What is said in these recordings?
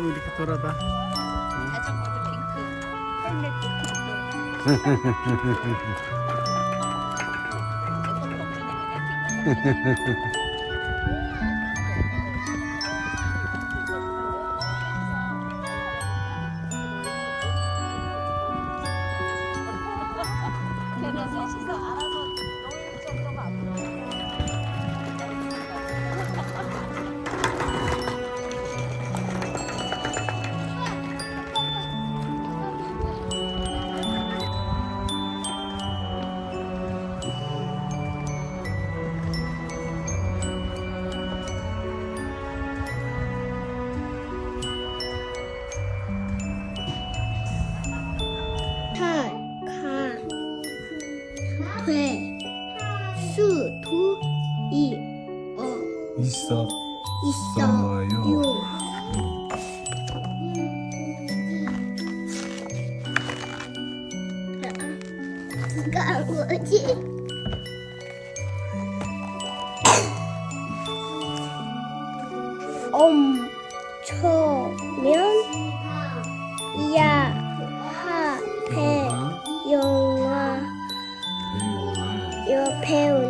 하면 이렇게 돌아다. 자전거도 핑크. 呵呵呵呵呵。 수, 도, 이, 어, 있어. 있어, 있어요. 요. 이거 뭐지? 엄초면 야, 하, 배, 영화, 여, 배우나 사,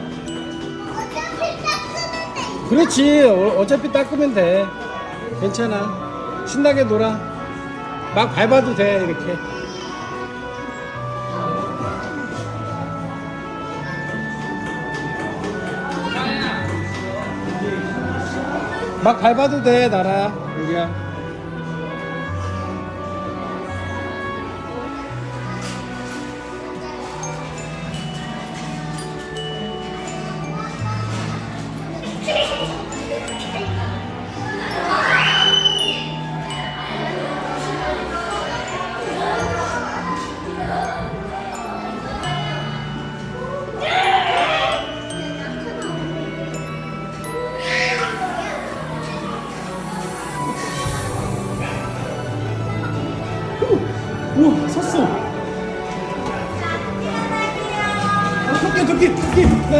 그렇지 어, 어차피 닦으면 돼. 괜찮아. 신나게 놀아. 막 밟아도 돼 이렇게. 막 밟아도 돼 나라 우리야.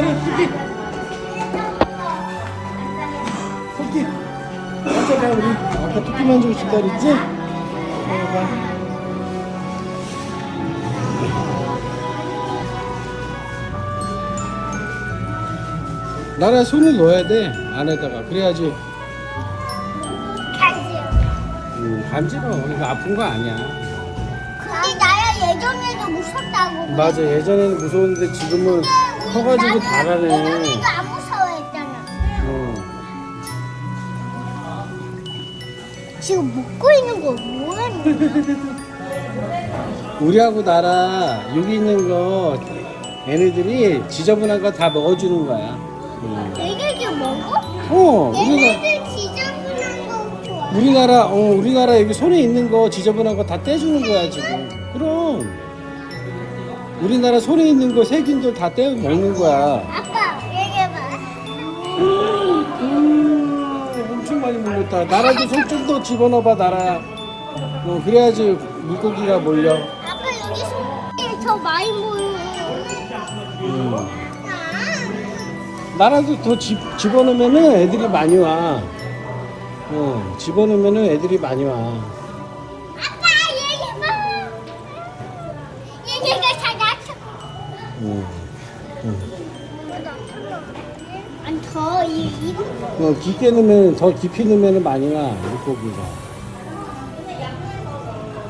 나라 토끼. 토끼. 앉아봐 우리 아까 토끼 만지고 싶다 그랬지? 봐봐. 나라 손을 넣어야 돼 안에다가 그래야지 음, 간지러워 이거 아픈 거 아니야 근데 나야 예전에도 무섭다고. 맞아 예전에는 무서웠는데 지금은 커가지고 잘하네 예전에도 안 무서워했잖아. 어. 지금 먹고 있는 거 뭐하는 우리하고 나라 여기 있는 거 얘네들이 지저분한 거 다 먹어주는 거야 음. 되게 먹어? 어 얘네들 지저분한 거 좋아. 우리나라 어 우리나라 여기 손에 있는 거 지저분한 거 다 떼주는 거야 지금 그럼 우리나라 손에 있는 거 세균들 다 떼어 먹는 거야 아빠 얘기해봐. 음, 엄청 많이 물렸다. 나라도 손 좀 더 집어넣어봐, 나라. 어, 그래야지 물고기가 몰려. 아빠 여기 손에 더 많이 보여. 음. 아, 나라도 더 집, 집어넣으면은 애들이 많이 와. 어, 집어넣으면은 애들이 많이 와. 아빠 얘가 다 낮춰. 응. 아니 더 이 이거 어, 깊게 넣으면 더 깊이 넣으면 많이 나 물고기가.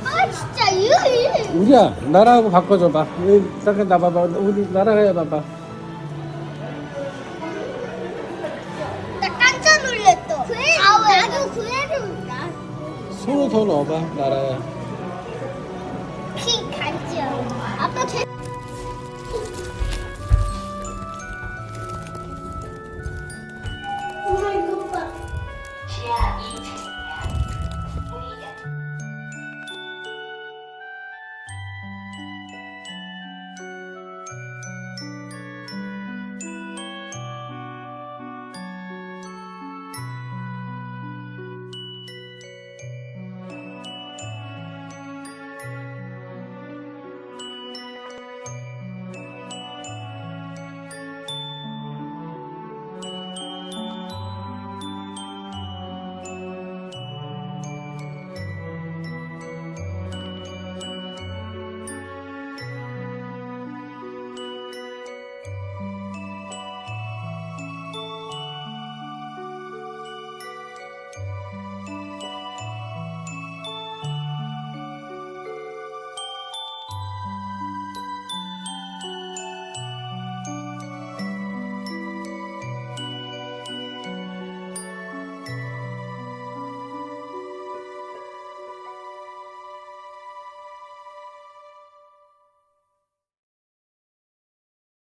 아 진짜 이거 이거. 우리야 나라하고 바꿔줘봐. 여기 잠깐 나봐봐. 우리 나라가 해봐봐. 나 깜짝 놀랐어. 아, 나도 그래도 나 손을 더 넣어봐 나라야. 피 간지야. 아빠 제